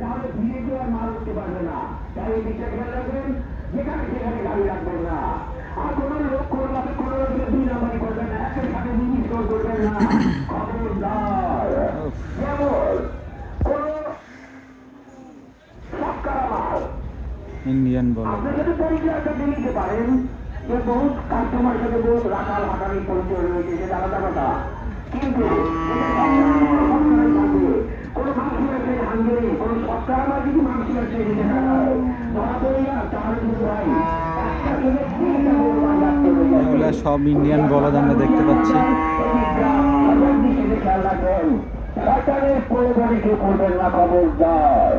তাহলে ধীরে ধীরে আর মাল উঠতে পারবে না। তাই এই দিকটা খেয়াল রাখবেন যেখানে সেখানে গাড়ি রাখবেন না। আর কোনো লোক কোনো কোনো রকমের দুই নাম্বারি করবেন না একের সাথে জিনিস করবেন না। খবরদার যেমন কোনো ইন্ডিয়ান বলে। আপনি যদি পরিচয় একটা নিতে পারেন যে বহুত কাস্টমার সাথে বহুত রাখাল হাঁটানি পরিচয় রয়েছে সেটা আলাদা কথা। কিন্তু এগুলা সব ইন্ডিয়ান বলদ আমরা দেখতে পাচ্ছি। সরকারের প্রয়োজনে কেউ করবেন না খবরদার।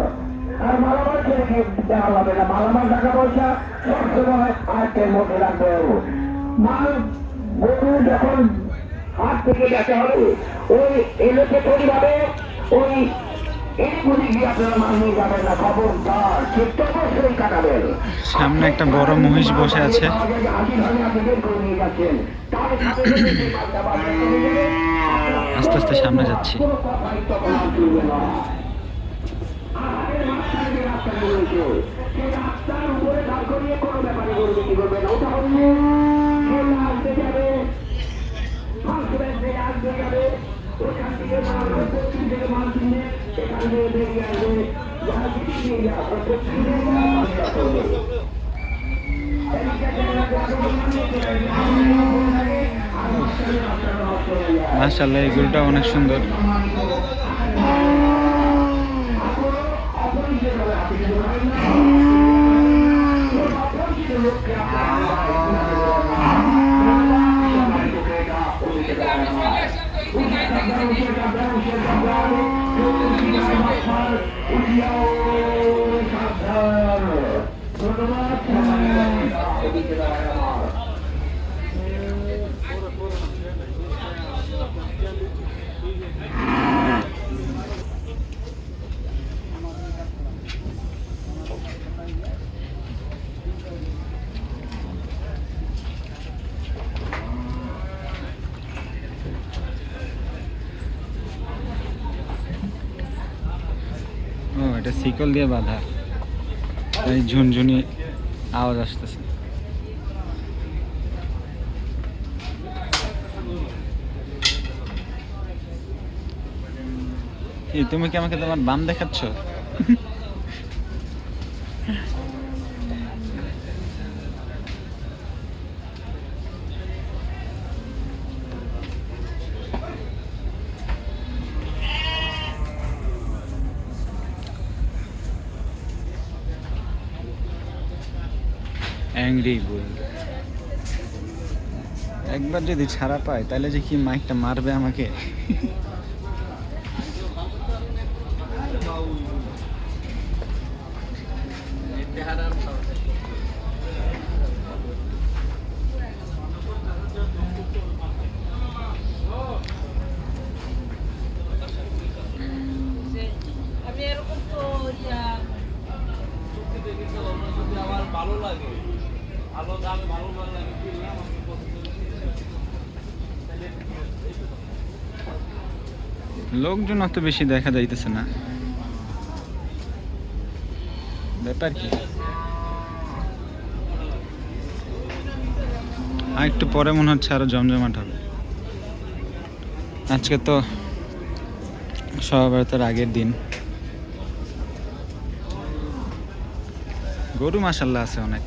আর মালামাল ছেড়ে কেউ দেওয়া হবে না। মালামাল টাকা পয়সা সবসময় আয়ত্তের মধ্যে রাখবে? মাল গরু যখন হাত থেকে যেতে হবে ওই এলোকে পরিবারে ওই সামনে একটা বড় মহিষ বসে আছে। আস্তে আস্তে সামনে যাচ্ছি। মাশাল্লাহ এই গরুটা অনেক সুন্দর। ও এটা শিকল দিয়ে বাঁধা। এই ঝুনঝুনি আওয়াজ আসতেছে। তুমি কি আমাকে তোমার বাম দেখাচ্ছ? অ্যাংরি বুল একবার যদি ছাড়া পায় তাহলে যে কি মাইকটা মারবে আমাকে? আমি এরকম তো ইয়া আমার ভালো লাগে লোকজন অত বেশি দেখা যাইতেছে না। ব্যাপার কি? একটু পরে মনে হচ্ছে আরও জমজমাট হবে। আজকে তো সহবারতার আগের দিন। গরু মাসাল্লাহ আছে অনেক।